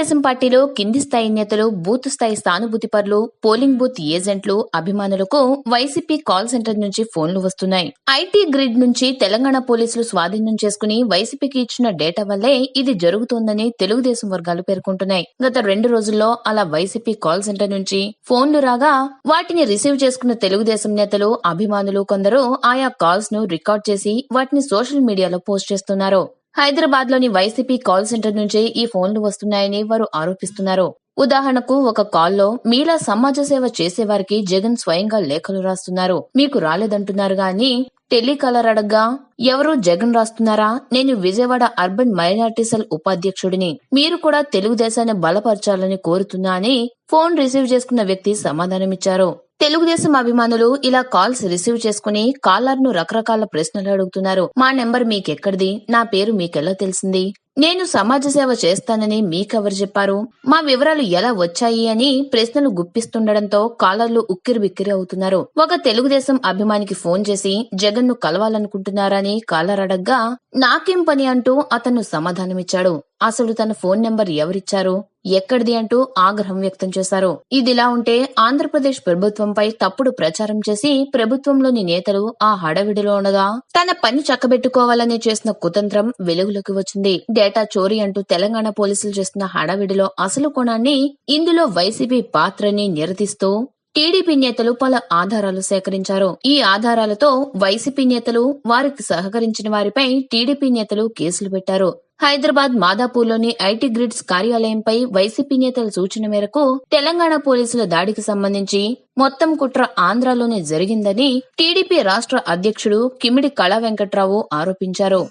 తెలుగుదేశం పార్టీలో కింది స్థాయి నేతలు బూత్ స్థాయి సానుభూతి పరులు పోలింగ్ బూత్ ఏజెంట్లు అభిమానులకు వైసీపీ కాల్ సెంటర్ నుంచి ఫోన్లు వస్తున్నాయి. ఐటీ గ్రిడ్ నుంచి తెలంగాణ పోలీసులు స్వాధీనం చేసుకుని వైసీపీకి ఇచ్చిన డేటా వల్లే ఇది జరుగుతోందని తెలుగుదేశం వర్గాలు పేర్కొంటున్నాయి. గత రెండు రోజుల్లో అలా వైసీపీ కాల్ సెంటర్ నుంచి ఫోన్లు రాగా వాటిని రిసీవ్ చేసుకున్న తెలుగుదేశం నేతలు అభిమానులు కొందరు ఆయా కాల్స్ను రికార్డ్ చేసి వాటిని సోషల్ మీడియాలో పోస్ట్ చేస్తున్నారు. హైదరాబాద్లోని వైసీపీ కాల్ సెంటర్ నుంచే ఈ ఫోన్లు వస్తున్నాయని వారు ఆరోపిస్తున్నారు. ఉదాహరణకు ఒక కాల్లో మీలా సమాజ సేవ చేసేవారికి జగన్ స్వయంగా లేఖలు రాస్తున్నారు. మీకు రాలేదంటున్నారు గాని టెలికాలర్ అడగ్గా ఎవరు జగన్ రాస్తున్నారా? నేను విజయవాడ అర్బన్ మైనార్టీ సెల్ ఉపాధ్యక్షుడిని. మీరు కూడా తెలుగుదేశాన్ని బలపరచాలని కోరుతున్నా అని ఫోన్ రిసీవ్ చేసుకున్న వ్యక్తి సమాధానమిచ్చారు. తెలుగుదేశం అభిమానులు ఇలా కాల్స్ రిసీవ్ చేసుకుని కాలర్ను రకరకాల ప్రశ్నలు అడుగుతున్నారు. మా నెంబర్ మీకెక్కడిది? నా పేరు మీకెలా తెలిసింది? నేను సమాజ సేవ చేస్తానని మీకెవరు చెప్పారు? మా వివరాలు ఎలా వచ్చాయి అని ప్రశ్నలు గుప్పిస్తుండటంతో కాలర్లు ఉక్కిరి బిక్కిరి అవుతున్నారు. ఒక తెలుగుదేశం అభిమానికి ఫోన్ చేసి జగన్ను కలవాలనుకుంటున్నారని కాలర్ అడగ్గా నాకేం పని అంటూ అతను సమాధానమిచ్చాడు. అసలు తన ఫోన్ నెంబర్ ఎవరిచ్చారు ఎక్కడిది అంటూ ఆగ్రహం వ్యక్తం చేశారు. ఇదిలా ఉంటే ఆంధ్రప్రదేశ్ ప్రభుత్వంపై తప్పుడు ప్రచారం చేసి ప్రభుత్వంలోని నేతలు ఆ హడవిడిలో ఉండగా తన పని చక్కబెట్టుకోవాలని చేసిన కుతంత్రం వెలుగులోకి వచ్చింది. డేటా చోరీ అంటూ తెలంగాణ పోలీసులు చేస్తున్న హడావిడిలో అసలు కోణాన్ని ఇందులో వైసీపీ పాత్రని నిరదిస్తూ టీడీపీ నేతలు పలు ఆధారాలు సేకరించారు. ఈ ఆధారాలతో వైసీపీ నేతలు వారికి సహకరించిన వారిపై టీడీపీ నేతలు కేసులు పెట్టారు. హైదరాబాద్ మాదాపూర్లోని ఐటీ గ్రిడ్స్ కార్యాలయంపై వైసీపీ నేతల సూచన మేరకు తెలంగాణ పోలీసుల దాడికి సంబంధించి మొత్తం కుట్ర ఆంధ్రాలోనే జరిగిందని టీడీపీ రాష్ట్ర అధ్యక్షుడు కిమిడి కళా వెంకట్రావు ఆరోపించారు.